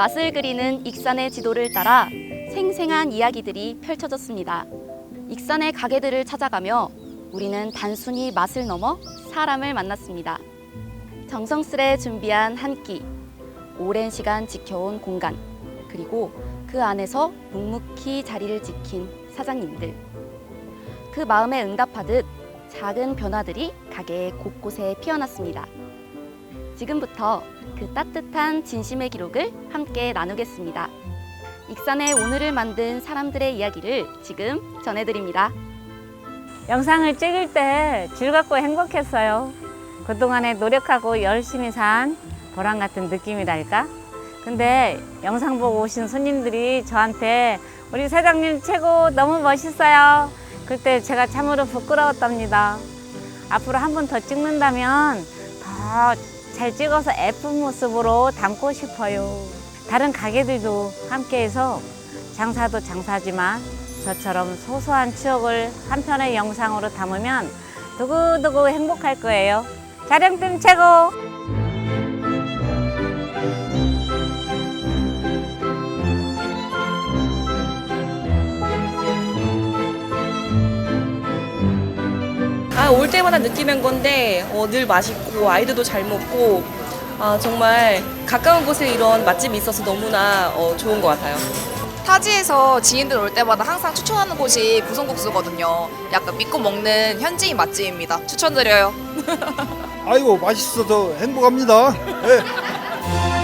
맛을 그리는 익산의 지도를 따라 생생한 이야기들이 펼쳐졌습니다. 익산의 가게들을 찾아가며 우리는 단순히 맛을 넘어 사람을 만났습니다. 정성스레 준비한 한 끼, 오랜 시간 지켜온 공간, 그리고 그 안에서 묵묵히 자리를 지킨 사장님들. 그 마음에 응답하듯 작은 변화들이 가게 곳곳에 피어났습니다. 지금부터 그 따뜻한 진심의 기록을 함께 나누겠습니다. 익산의 오늘을 만든 사람들의 이야기를 지금 전해드립니다. 영상을 찍을 때 즐겁고 행복했어요. 그동안에 노력하고 열심히 산 보람 같은 느낌이랄까? 근데 영상 보고 오신 손님들이 저한테 우리 사장님 최고 너무 멋있어요. 그때 제가 참으로 부끄러웠답니다. 앞으로 한 번 더 찍는다면 더 잘 찍어서 예쁜 모습으로 담고 싶어요. 다른 가게들도 함께해서 장사도 장사지만 저처럼 소소한 추억을 한 편의 영상으로 담으면 두고두고 행복할 거예요. 촬영팀 최고! 아, 올 때마다 느끼는 건데 어, 늘 맛있고 아이들도 잘 먹고 아, 정말 가까운 곳에 이런 맛집이 있어서 너무나 어, 좋은 것 같아요. 타지에서 지인들 올 때마다 항상 추천하는 곳이 부성국수거든요. 약간 믿고 먹는 현지인 맛집입니다. 추천드려요. 아이고 맛있어서 행복합니다. 예.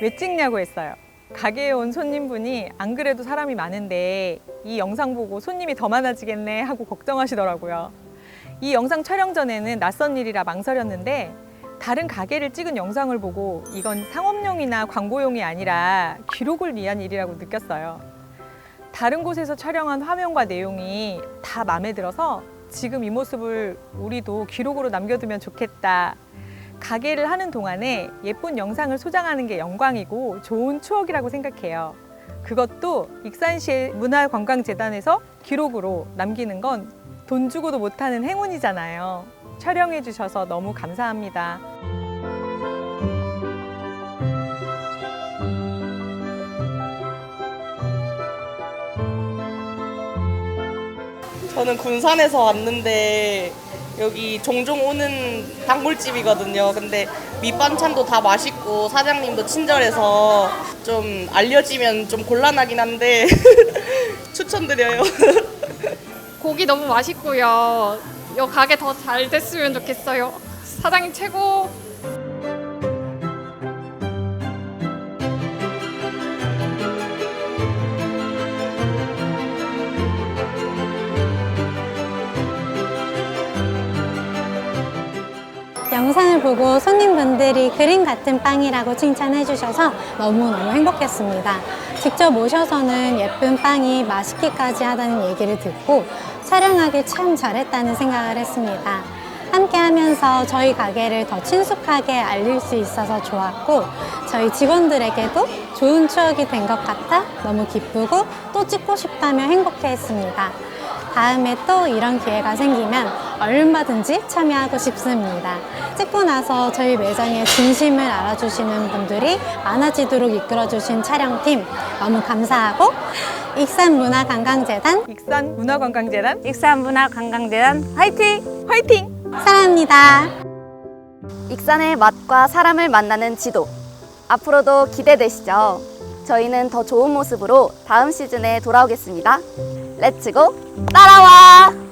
왜 찍냐고 했어요. 가게에 온 손님분이 안 그래도 사람이 많은데 이 영상 보고 손님이 더 많아지겠네 하고 걱정하시더라고요. 이 영상 촬영 전에는 낯선 일이라 망설였는데 다른 가게를 찍은 영상을 보고 이건 상업용이나 광고용이 아니라 기록을 위한 일이라고 느꼈어요. 다른 곳에서 촬영한 화면과 내용이 다 마음에 들어서 지금 이 모습을 우리도 기록으로 남겨두면 좋겠다 가게를 하는 동안에 예쁜 영상을 소장하는 게 영광이고 좋은 추억이라고 생각해요. 그것도 익산시의 문화관광재단에서 기록으로 남기는 건 돈 주고도 못하는 행운이잖아요. 촬영해 주셔서 너무 감사합니다. 저는 군산에서 왔는데 여기 종종 오는 단골집이거든요. 근데 밑반찬도 다 맛있고 사장님도 친절해서 좀 알려지면 좀 곤란하긴 한데 추천드려요. 고기 너무 맛있고요. 이 가게 더 잘 됐으면 좋겠어요. 사장님 최고. 영상을 보고 손님분들이 그림 같은 빵이라고 칭찬해 주셔서 너무너무 행복했습니다. 직접 오셔서는 예쁜 빵이 맛있기까지 하다는 얘기를 듣고 촬영하길 참 잘했다는 생각을 했습니다. 함께 하면서 저희 가게를 더 친숙하게 알릴 수 있어서 좋았고 저희 직원들에게도 좋은 추억이 된 것 같아 너무 기쁘고 또 찍고 싶다며 행복해 했습니다. 다음에 또 이런 기회가 생기면 얼마든지 참여하고 싶습니다. 찍고 나서 저희 매장의 진심을 알아주시는 분들이 많아지도록 이끌어주신 촬영팀 너무 감사하고 익산문화관광재단 익산 문화관광재단 익산문화관광재단 화이팅! 화이팅! 사랑합니다. 익산의 맛과 사람을 만나는 지도. 앞으로도 기대되시죠? 저희는 더 좋은 모습으로 다음 시즌에 돌아오겠습니다. 렛츠고 따라와!